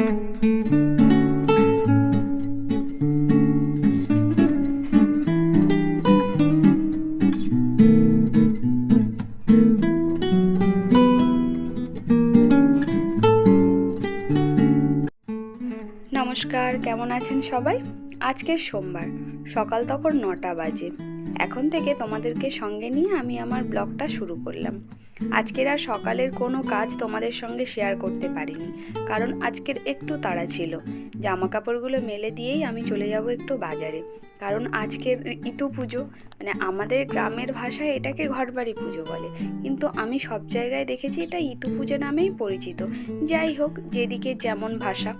নমস্কার কেমন আছেন সবাই? আজকে সোমবার সকাল তখন নটা বাজে। এখন থেকে তোমাদেরকে সঙ্গে নিয়ে আমি আমার ব্লগটা শুরু করলাম। আজকের আর সকালের কোনো কাজ তোমাদের সঙ্গে শেয়ার করতে পারিনি, কারণ আজকের একটু তাড়া ছিল। জামা কাপড়গুলো মেলে দিয়েই আমি চলে যাব একটু বাজারে, কারণ আজকের ইতু পুজো মানে আমাদের গ্রামের ভাষায় এটাকে ঘরবাড়ি পুজো বলে। কিন্তু আমি সব জায়গায় দেখেছি এটা ইতু পুজো নামেই পরিচিত। যাই হোক, যেদিকে যেমন ভাষা।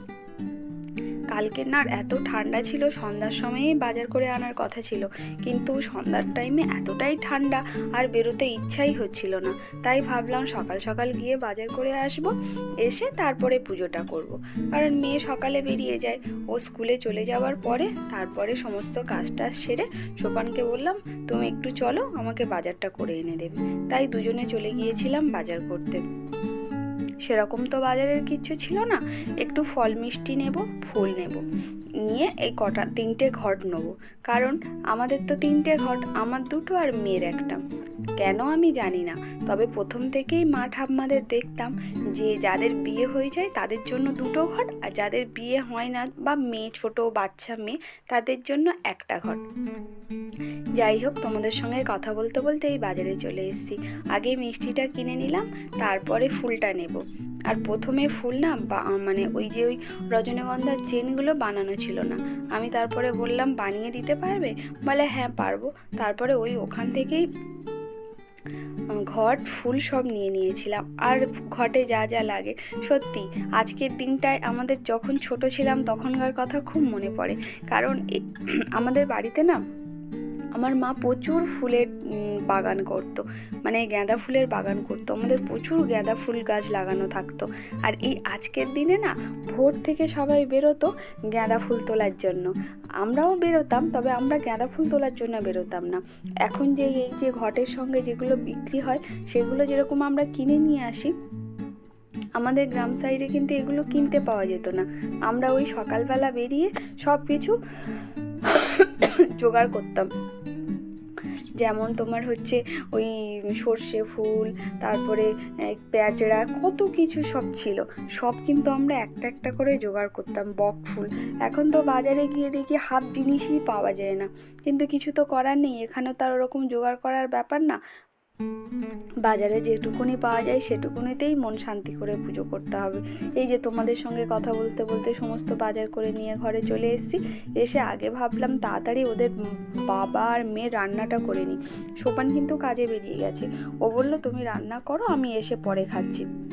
কালকের না এত ঠান্ডা ছিল, সন্ধ্যার সময়েই বাজার করে আনার কথা ছিল। কিন্তু সন্ধ্যার টাইমে এতটাই ঠান্ডা আর বেরোতে ইচ্ছাই হচ্ছিল না। তাই ভাবলাম সকাল সকাল গিয়ে বাজার করে আসব, এসে তারপরে পুজোটা করব। কারণ মেয়ে সকালে বেরিয়ে যায়। ও স্কুলে চলে যাওয়ার পরে তারপরে সমস্ত কাজ টাজ সেরে সোপানকে বললাম, তুমি একটু চলো, আমাকে বাজারটা করে এনে দেবে। তাই দুজনে চলে গিয়েছিলাম বাজার করতে। সেরকম তো বাজারের কিচ্ছু ছিল না। একটু ফল মিষ্টি নেব, ফুল নেব। নিয়ে এই কটা, তিনটে ঘট নেব। কারণ আমাদের তো তিনটে ঘট, আমার দুটো আর মেয়ের একটা। কেন আমি জানি না। তবে প্রথম থেকেই মা ঠাম্মাদের দেখতাম যে যাদের বিয়ে হয়ে যায় তাদের জন্য দুটো ঘট, আর যাদের বিয়ে হয় না বা মেয়ে ছোট বাচ্চা মেয়ে তাদের জন্য একটা ঘট। যাই হোক, তোমাদের সঙ্গে কথা বলতে বলতে এই বাজারে চলে এসেছি। আগে মিষ্টিটা কিনে নিলাম, তারপরে ফুলটা নেব। আর প্রথমে ফুল না মানে ওই যে ওই রজনীগন্ধার চেনগুলো বানানো ছিল না। আমি তারপরে বললাম, বানিয়ে দিতে পারবে? বলে হ্যাঁ পারব। তারপরে ওই ওখান থেকেই ঘট, ফুল সব নিয়ে নিয়েছিলাম। আর ঘটে যা যা লাগে। সত্যি, আজকের দিনটায় আমাদের যখন ছোট ছিলাম, তখনকার কথা খুব মনে পড়ে। কারণ আমাদের বাড়িতে না আমার মা প্রচুর ফুলের বাগান করত। মানে গাঁদা ফুলের বাগান করতো। আমাদের প্রচুর গাঁদা ফুল গাছ লাগানো থাকতো। আর এই আজকের দিনে না, ভোর থেকে সবাই বেরোতো গাঁদা ফুল তোলার জন্য। আমরাও বেরোতাম, তবে আমরা গাঁদা ফুল তোলার জন্য বেরোতাম না। এখন যে এই যে ঘটের সঙ্গে যেগুলো বিক্রি হয়, সেগুলো যেরকম আমরা কিনে নিয়ে আসি, আমাদের গ্রাম সাইডে কিন্তু এগুলো কিনতে পাওয়া যেত না। আমরা ওই সকালবেলা বেরিয়ে সব কিছু জোগাড় করতাম। যেমন তোমার হচ্ছে ওই সর্ষে ফুল, তারপরে পেঁচড়া কত কিছু সব ছিল। সব কিন্তু আমরা একটা একটা করে জোগাড় করতাম, বক ফুল। এখন তো বাজারে গিয়ে দেখি হাফ জিনিসই পাওয়া যায় না। কিন্তু কিছু তো করার নেই, এখানে তো আর ওরকম জোগাড় করার ব্যাপার না। বাজারে যেটুকুনি পাওয়া যায় সেটুকুনিতেই মন শান্তি করে পুজো করতে হবে। এই যে তোমাদের সঙ্গে কথা বলতে বলতে সমস্ত বাজার করে নিয়ে ঘরে চলে এসেছি। এসে আগে ভাবলাম তাড়াতাড়ি ওদের বাবা আর মেয়ের রান্নাটা করে নিই। সোপান কিন্তু কাজে বেরিয়ে গেছে। ও বলল, তুমি রান্না করো, আমি এসে পরে খাচ্ছি।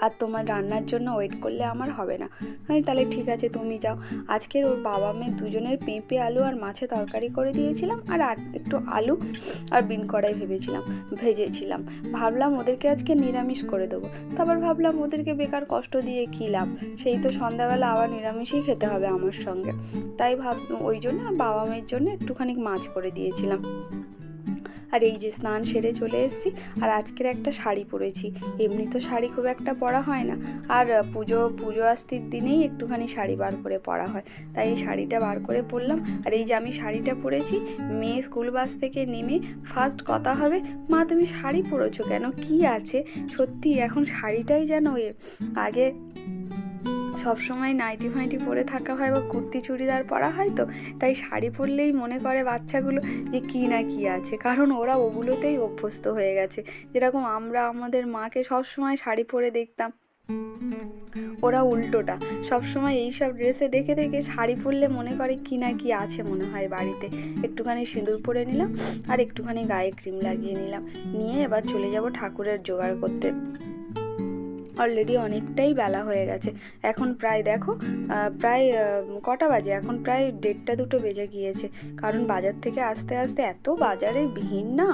আর তোমার রান্নার জন্য ওয়েট করলে আমার হবে না। আমি তাহলে ঠিক আছে, তুমি যাও। আজকের ওর বাবা মেয়ে দুজনের পেঁপে, আলু আর মাছে তরকারি করে দিয়েছিলাম, আর আর একটু আলু আর বিন কড়াই ভেবেছিলাম, ভেজেছিলাম। ভাবলাম ওদেরকে আজকে নিরামিষ করে দেবো। তারপর ভাবলাম ওদেরকে বেকার কষ্ট দিয়ে কী লাভ? সেই তো সন্ধ্যাবেলা আবার নিরামিষই খেতে হবে আমার সঙ্গে। তাই ভাব, ওই জন্য বাবা মেয়ের জন্য একটুখানি মাছ করে দিয়েছিলাম। আর এই যে স্নান সেরে চলে এসেছি, আর আজকের একটা শাড়ি পরেছি। এমনি তো শাড়ি খুব একটা পরা হয় না। আর পুজো পুজো আসতির দিনেই একটুখানি শাড়ি বার করে পরা হয়। তাই এই শাড়িটা বার করে পরলাম। আর এই যে আমি শাড়িটা পরেছি, মেয়ে স্কুল বাস থেকে নেমে ফার্স্ট কথা হবে, মা, তুমি শাড়ি পরেছো কেন? কি আছে? সত্যি এখন শাড়িটাই যেন এ, আগে সবসময় নাইটি ফাইটি পরে থাকা হয় বা কুর্তি চুড়িদার পরা হয় তো, তাই শাড়ি পরলেই মনে করে বাচ্চাগুলো যে কি না কি আছে। কারণ ওরা ওগুলোতেই অভ্যস্ত হয়ে গেছে। যেরকম আমরা আমাদের মাকে সবসময় শাড়ি পরে দেখতাম। ওরা উল্টোটা। সবসময় এইসব ড্রেসে দেখে দেখে শাড়ি পরলে মনে করে কি না কি আছে মনে হয় বাড়িতে। একটুখানি সিঁদুর পরে নিলাম আর একটুখানি গায়ে ক্রিম লাগিয়ে নিলাম। নিয়ে এবার চলে যাব ঠাকুরের জোগাড় করতে। অলরেডি অনেকটাই বেলা হয়ে গেছে। এখন প্রায় দেখো প্রায় কটা বাজে? এখন প্রায় দেড়টা দুটো বেজে গিয়েছে। কারণ বাজার থেকে আসতে আসতে এত বাজারে ভিড় না?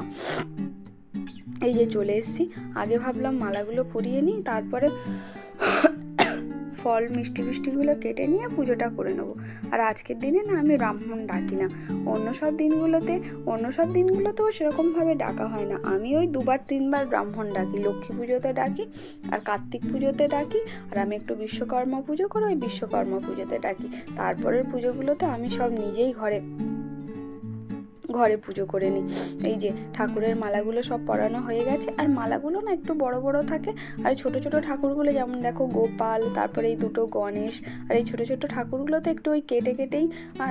এই যে চলে এসেছি, আগে ভাবলাম মালাগুলো পরিয়ে নিই, তারপরে ফল, মিষ্টি মিষ্টিগুলো কেটে নিয়ে পুজোটা করে নেব। আর আজকের দিনে না আমি ব্রাহ্মণ ডাকি না। অন্য সব দিনগুলোতে, অন্য সব দিনগুলোতেও সেরকমভাবে ডাকা হয় না। আমি ওই দুবার, তিনবার ব্রাহ্মণ ডাকি। লক্ষ্মী পুজোতে ডাকি আর কার্তিক পুজোতে ডাকি। আর আমি একটু বিশ্বকর্মা পুজো করে ওই বিশ্বকর্মা পুজোতে ডাকি। তারপরের পুজোগুলোতে আমি সব নিজেই ঘরে ঘরে পুজো করে নিই। এই যে ঠাকুরের মালাগুলো সব পরানো হয়ে গেছে। আর মালাগুলো না একটু বড় বড় থাকে। আর ছোট ছোট ঠাকুরগুলো যেমন দেখো গোপাল, তারপরে এই দুটো গণেশ, আর এই ছোট ছোট ঠাকুরগুলোতে একটু ওই কেটে কেটেই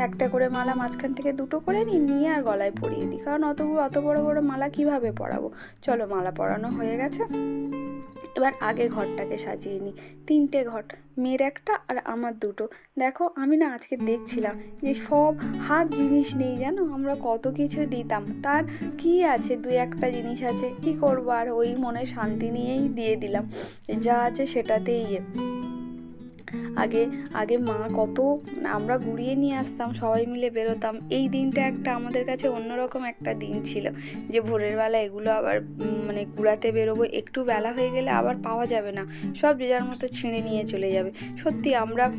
একটা করে মালা মাঝখান থেকে দুটো করে নিই, নিয়ে আর গলায় পরিয়ে দিই। কারণ অত অত বড় বড় মালা কীভাবে পরাবো? চলো মালা পরানো হয়ে গেছে। এবার আগে ঘরটাকে সাজিয়ে নিই। তিনটে ঘট মেয়ের একটা আর আমার দুটো। দেখো, আমি না আজকে দেখছিলাম যে সব হাফ জিনিস নেই যেন আমরা কত কিছু দিতাম। তার কি আছে? দুই একটা জিনিস আছে। কি করব? আর ওই মনে শান্তি নিয়েই দিয়ে দিলাম। যা আছে সেটাতেই ইয়ে আগে আগে মা কত আমরা গুড়িয়ে নিয়ে আসতাম, সবাই মিলে বেরোতাম। এই দিনটা একটা আমাদের কাছে অন্যরকম একটা দিন ছিল যে ভোরের বেলা এগুলো আবার মানে কুড়াতে বেরোবো, একটু বেলা হয়ে গেলে আবার পাওয়া যাবে না। সব যে যার মতো ছিঁড়ে নিয়ে চলে যাবে। সত্যি আমরা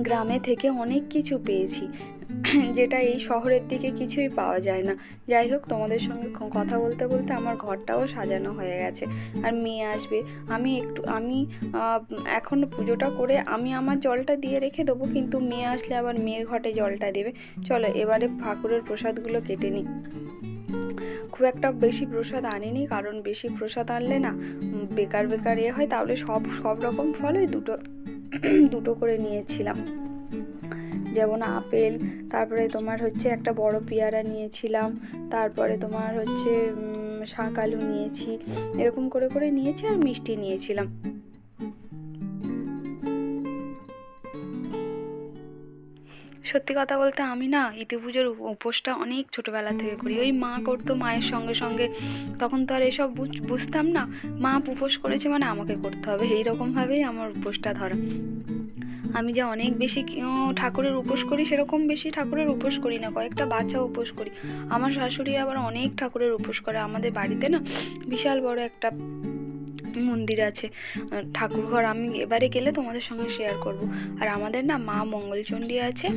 গ্রামে থেকে অনেক কিছু পেয়েছি। যেটা এই শহরের দিকে কিছুই পাওয়া যায় না। যাই হোক, তোমাদের সঙ্গে কথা বলতে বলতে আমার ঘরটাও সাজানো হয়ে গেছে। আর মেয়ে আসবে। আমি একটু, আমি এখন পুজোটা করে আমি আমার জলটা দিয়ে রেখে দেবো, কিন্তু মেয়ে আসলে আবার মেয়ের ঘটে জলটা দেবে। চলো, এবারে ঠাকুরের প্রসাদগুলো কেটে নিই। খুব একটা বেশি প্রসাদ আনিনি, কারণ বেশি প্রসাদ আনলে না বেকার বেকার ইয়ে হয়। তাহলে সব সব রকম ফল ওই দুটো দুটো করে নিয়েছিলাম। যেমন আপেল, তারপরে তোমার হচ্ছে একটা বড় পেয়ারা নিয়েছিলাম, তারপরে তোমার হচ্ছে শাক আলু নিয়েছি, এরকম করে করে নিয়েছি আর মিষ্টি নিয়েছিলাম। সত্যি কথা বলতে আমি না ইতি পুজোর উপ- উপোসটা অনেক ছোটোবেলা থেকে করি। ওই মা করতো মায়ের সঙ্গে সঙ্গে, তখন তো আর এসব বুঝ- বুঝতাম না। মা উপোস করেছে মানে আমাকে করতে হবে, এইরকমভাবেই আমার উপোসটা ধরা। আমি যে অনেক বেশি ঠাকুরের উপোস করি, সেরকম বেশি ঠাকুরের উপোস করি না। কয়েকটা বাচ্চা উপোস করি। আমার শাশুড়ি আবার অনেক ঠাকুরের উপোস করে। আমাদের বাড়িতে না বিশাল বড় একটা মন্দির আছে ঠাকুরঘর। আমি এবারে গেলে তোমাদের সঙ্গে শেয়ার করব। আর আমাদের না মা মঙ্গলচণ্ডী আছে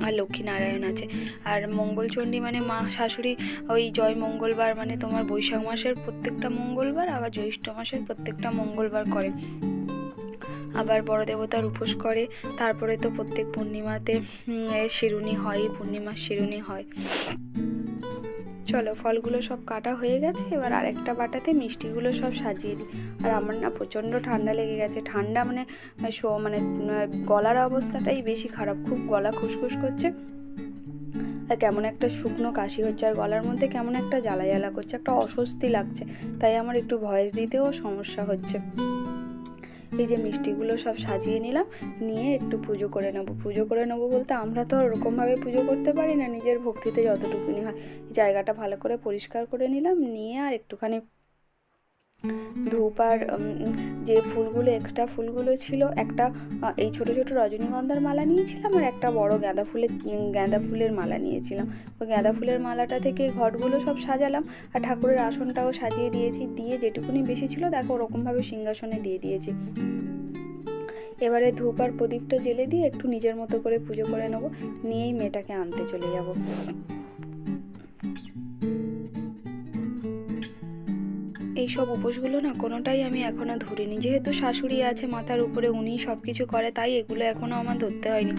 আর লক্ষ্মীনারায়ণ আছে। আর মঙ্গলচণ্ডী মানে মা শাশুড়ি ওই জয় মঙ্গলবার মানে তোমার বৈশাখ মাসের প্রত্যেকটা মঙ্গলবার আবার জ্যৈষ্ঠ মাসের প্রত্যেকটা মঙ্গলবার করে। আবার বড় দেবতার উপোস করে। তারপরে তো প্রত্যেক পূর্ণিমাতে শিরুনি হয়, পূর্ণিমার শিরুনি হয়। চলো, ফলগুলো সব কাটা হয়ে গেছে। এবার আরেকটা বাটাতে মিষ্টিগুলো সব সাজিয়ে দিই। আর আমার না প্রচণ্ড ঠান্ডা লেগে গেছে। ঠান্ডা মানে শো মানে গলার অবস্থাটাই বেশি খারাপ। খুব গলা খুসখুস করছে। আর কেমন একটা শুকনো কাশি হচ্ছে। আর গলার মধ্যে কেমন একটা জ্বালা জ্বালা করছে। একটা অস্বস্তি লাগছে। তাই আমার একটু ভয়েস দিতেও সমস্যা হচ্ছে। এই যে মিষ্টিগুলো সব সাজিয়ে নিলাম, নিয়ে একটু পুজো করে নেব। পুজো করে নেব বলতে আমরা তো ওরকমভাবে পুজো করতে পারি না, নিজের ভক্তিতে যতটুকুনি হয়। জায়গাটা ভালো করে পরিষ্কার করে নিলাম, নিয়ে আর একটুখানি ধূপ আর যে ফুলগুলো এক্সট্রা ফুলগুলো ছিল, একটা এই ছোট ছোট রজনীগন্ধার মালা নিয়েছিলাম আর একটা বড় গাঁদা ফুলের গাঁদা ফুলের মালা নিয়েছিলাম। ওই গাঁদা ফুলের মালাটা থেকে ঘটগুলো সব সাজালাম আর ঠাকুরের আসনটাও সাজিয়ে দিয়েছি, দিয়ে যেটুকুনি বেশি ছিল দেখো ওরকমভাবে সিংহাসনে দিয়ে দিয়েছি। এবারে ধূপ আর প্রদীপটা জেলে দিয়ে একটু নিজের মতো করে পুজো করে নেব, নিয়েই মেয়েটাকে আনতে চলে যাব। এই সব উপোসগুলো না কোনোটাই আমি এখনও ধরিনি। যেহেতু শাশুড়ি আছে, মাথার উপরে উনি সব কিছু করে, তাই এগুলো এখনও আমার ধরতে হয়নি।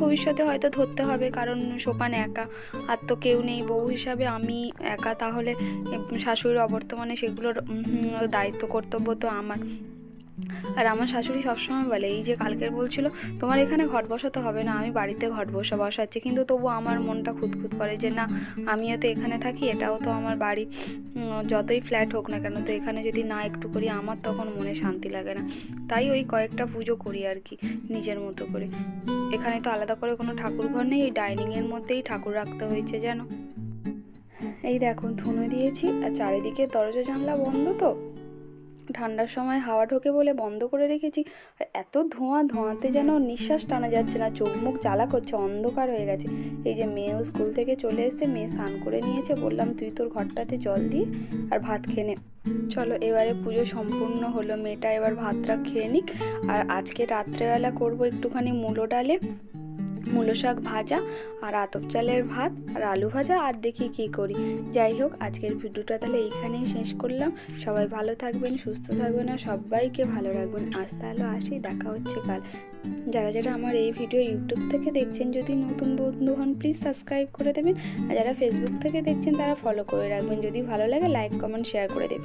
ভবিষ্যতে হয়তো ধরতে হবে, কারণ সোপান একা, আর তো কেউ নেই। বউ হিসাবে আমি একা, তাহলে শাশুড়ির অবর্তমানে সেগুলোর দায়িত্ব, কর্তব্য তো আমার। আর আমার শাশুড়ি সবসময় বলে, এই যে কালকের বলছিল তোমার এখানে ঘট বসাতে হবে না, আমি বাড়িতে ঘট বসা, বসাচ্ছি। কিন্তু তবু আমার মনটা খুঁতখুত করে যে, না, আমিও তো এখানে থাকি, এটাও তো আমার বাড়ি। যতই ফ্ল্যাট হোক না কেন, তো এখানে যদি না একটু করি, আমার তখন মনে শান্তি লাগে না। তাই ওই কয়েকটা পুজো করি আর কি, নিজের মতো করে। এখানে তো আলাদা করে কোনো ঠাকুর ঘর নেই, এই ডাইনিংয়ের মধ্যেই ঠাকুর রাখতে হয়েছে যেন। এই দেখো, ধুনো দিয়েছি, আর চারিদিকে দরজা জানলা বন্ধ তো। ঠান্ডার সময় হাওয়া ঢোকে বলে বন্ধ করে রেখেছি। আর এত ধোঁয়া, ধোঁয়াতে যেন নিঃশ্বাস টানা যাচ্ছে না, চোখ মুখ জ্বালা করছে, অন্ধকার হয়ে গেছে। এই যে মেয়েও স্কুল থেকে চলে এসে মেয়ে স্নান করে নিয়েছে, বললাম, তুই তোর ঘরটাতে জল দিয়ে আর ভাত খেয়ে নে। চলো, এবারে পুজো সম্পূর্ণ হলো, মেয়েটা এবার ভাতটা খেয়ে নিক। আর আজকে রাত্রেবেলা করব একটুখানি মূলো ডালে। মূলো শাক ভাজা আর আতপ চালের ভাত আর আলু ভাজা আর দেখি কি করি। যাই হোক, আজকের ভিডিওটা তাহলে এইখানেই শেষ করলাম। সবাই ভালো থাকবেন, সুস্থ থাকবেন আর সবাইকে ভালো রাখবেন। আজ তাহলে আসি, দেখা হচ্ছে কাল। যারা যারা আমার এই ভিডিও ইউটিউব থেকে দেখছেন, যদি নতুন বন্ধু হন প্লিজ সাবস্ক্রাইব করে দেবেন। আর যারা ফেসবুক থেকে দেখছেন, তারা ফলো করে রাখবেন। যদি ভালো লাগে লাইক কমেন্ট শেয়ার করে দেবেন।